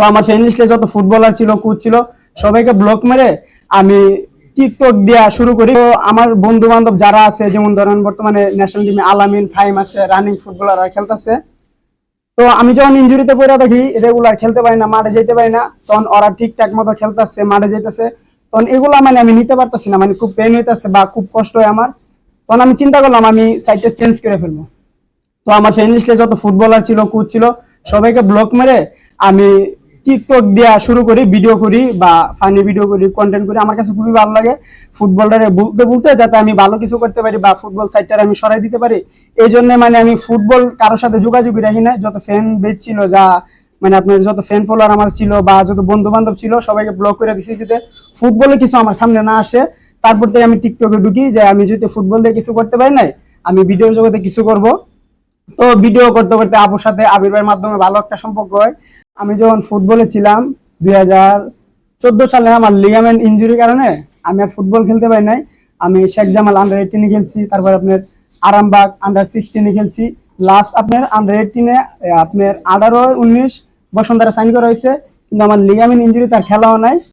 তো আমার ফ্রেন্ড লিস্টে যত ফুটবলার ছিল কোচ ছিল, সবাইকে ব্লক মেরে আমি টিকটক দেওয়া শুরু করি। তো আমার বন্ধু বান্ধব যারা আছে, যেমন ধরেন বর্তমানে ন্যাশনাল টিমে আলামিন ফাইম আছে রানিং ফুটবলাররা খেলতেছে। তো আমি যখন ইনজুরিতে পড়ে থাকি রেগুলার খেলতে পারি না, মাঠে যেতে পারি না, তখন ওরা ঠিকঠাক মতো খেলতেছে, মাঠে যেতেছে তখন এগুলা মানে আমি নিতে পারতেছি না মানে খুব পেন হইতেছে বা খুব কষ্ট হয় আমার। তখন আমি চিন্তা করলাম, আমি সাইডটা চেঞ্জ করে ফেলব। তো আমার ফ্রেন্ড লিস্টে যত ফুটবলার ছিল কোচ ছিল, সবাইকে ব্লক মেরে আমি টিকটক দেওয়া শুরু করি ভিডিও করি বা ফানি ভিডিও করি কন্টেন্ট করি। আমার কাছে খুবই ভালো লাগে ফুটবলটারে বলতে বলতে, যাতে আমি ভালো কিছু করতে পারি বা ফুটবল সাইডটারে আমি সরাই দিতে পারি। এই জন্য মানে আমি ফুটবল কারোর সাথে যোগাযোগই রাখি না। যত ফ্যান বেচ ছিল, যা মানে আপনার যত ফ্যান ফলোয়ার আমার ছিল বা যত বন্ধু বান্ধব ছিল, সবাইকে ব্লক করে দিছি যাতে ফুটবলে কিছু আমার সামনে না আসে। তারপর থেকে আমি টিকটকে ঢুকি যে আমি যদি ফুটবল দিয়ে কিছু করতে পারি নাই, আমি ভিডিও জগতে কিছু করব। তো ভিডিও করতে করতে আপুর সাথে আবির ভাইয়ের মাধ্যমে ভালো একটা সম্পর্ক হয়। আমি যখন ফুটবলে ছিলাম, দুই হাজার চোদ্দ সালে আমার লিগামেন্ট ইনজুরির কারণে আমি আর ফুটবল খেলতে পারি নাই। আমি শেখ জামাল আন্ডার এইটিনে খেলছি, তারপর আপনার আরামবাগ আন্ডার সিক্সটিনে খেলছি। লাস্ট আপনার আন্ডার এইটিনে আপনার আঠারো উনিশ বসন্তরা সাইন করা হয়েছে। কিন্তু আমার লিগামেন্ট ইনজুরি তার খেলাও নাই।